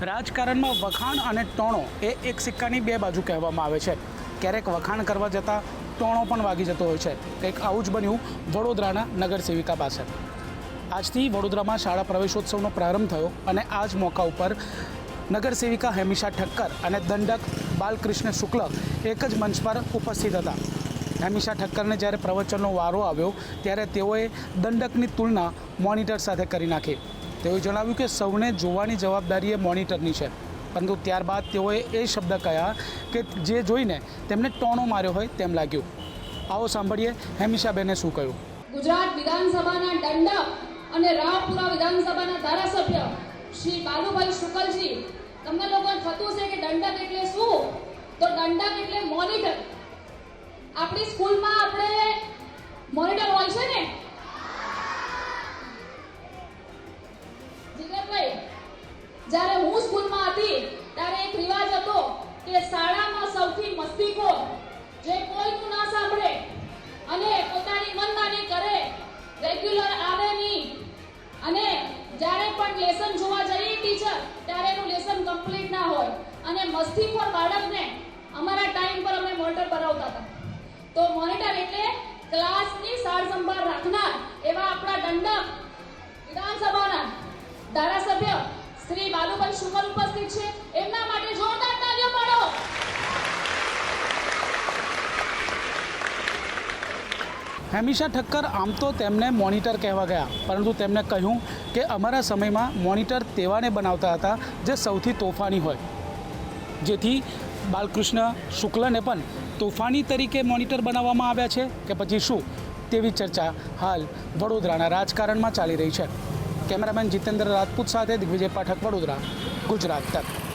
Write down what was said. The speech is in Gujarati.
રાજકારણમાં વખાણ અને ટોણો એ એક સિક્કાની બે બાજુ કહેવામાં આવે છે. ક્યારેક વખાણ કરવા જતાં ટોણો પણ વાગી જતો હોય છે. કંઈક આવું જ બન્યું વડોદરાના નગરસેવિકા પાસે. આજથી વડોદરામાં શાળા પ્રવેશોત્સવનો પ્રારંભ થયો અને આ જ મોકા ઉપર નગરસેવિકા હેમિશા ઠક્કર અને દંડક બાલકૃષ્ણ શુક્લ એક જ મંચ પર ઉપસ્થિત હતા. હેમિશા ઠક્કરને જ્યારે પ્રવચનનો વારો આવ્યો, ત્યારે તેઓએ દંડકની તુલના મોનિટર સાથે કરી નાખી. તેઓએ જણાવ્યું કે સૌને જોવાની જવાબદારી એ મોનિટરની છે. પરંતુ ત્યારબાદ તેઓએ એ શબ્દ કહ્યા કે જે જોઈને તેમને ટોણો માર્યો હોય તેમ લાગ્યું. આવો સાંભળીએ હેમિશાબેને શું કહ્યું. ગુજરાત વિધાનસભાના દંડક અને રાવપુરા વિધાનસભાના ધારાસભ્ય શ્રી બાલુભાઈ શુકલજી, તમને લોકોને થતું છે કે દંડક એટલે શું? તો દંડક એટલે મોનિટર. આપણી સ્કૂલમાં આપણે મોનિટર હોય છે ને? જ્યારે હું સ્કૂલમાં હતી, ત્યારે એક રિવાજ હતો કે શાળામાં સૌથી મસ્તીખોર જે કોઈનું ના સાંભળે અને પોતાની મનમાની કરે રેગ્યુલર આવે નહીં. અને જ્યારે પણ લેસન જોવા જઈએ ટીચર ત્યારે એનું લેસન કમ્પ્લીટ ના હોય. અને મસ્તીખોર બાળકને. અમારા ટાઈમ પર અમે મોનિટર કરાવતા હતા. તો મોનિટર એટલે ક્લાસની સાર સંભાળ રાખનાર એવા આપણા દંડક વિધાનસભાના ધારાસભ્ય શ્રી બાલુભાઈ શુકલ ઉપસ્થિત છે. એમના માટે જોરદાર તાળીઓ પાડો. હેમિશા ઠક્કર આમ તો તેમને મોનિટર કહેવા ગયા, પરંતુ તેમણે કહ્યું કે અમારા સમયમાં મોનિટર તેવાને બનાવતા હતા જે સૌથી તોફાની હોય. જેથી બાલકૃષ્ણ શુક્લને પણ તોફાની તરીકે મોનિટર બનાવવામાં આવ્યા છે કે પછી શું તેવી ચર્ચા હાલ વડોદરાના રાજકારણમાં ચાલી રહી છે. કેમેરામેન જીતેન્દ્ર રાજપૂત સાથે દિગ્વિજય પાઠક વડોદરા ગુજરાત તક.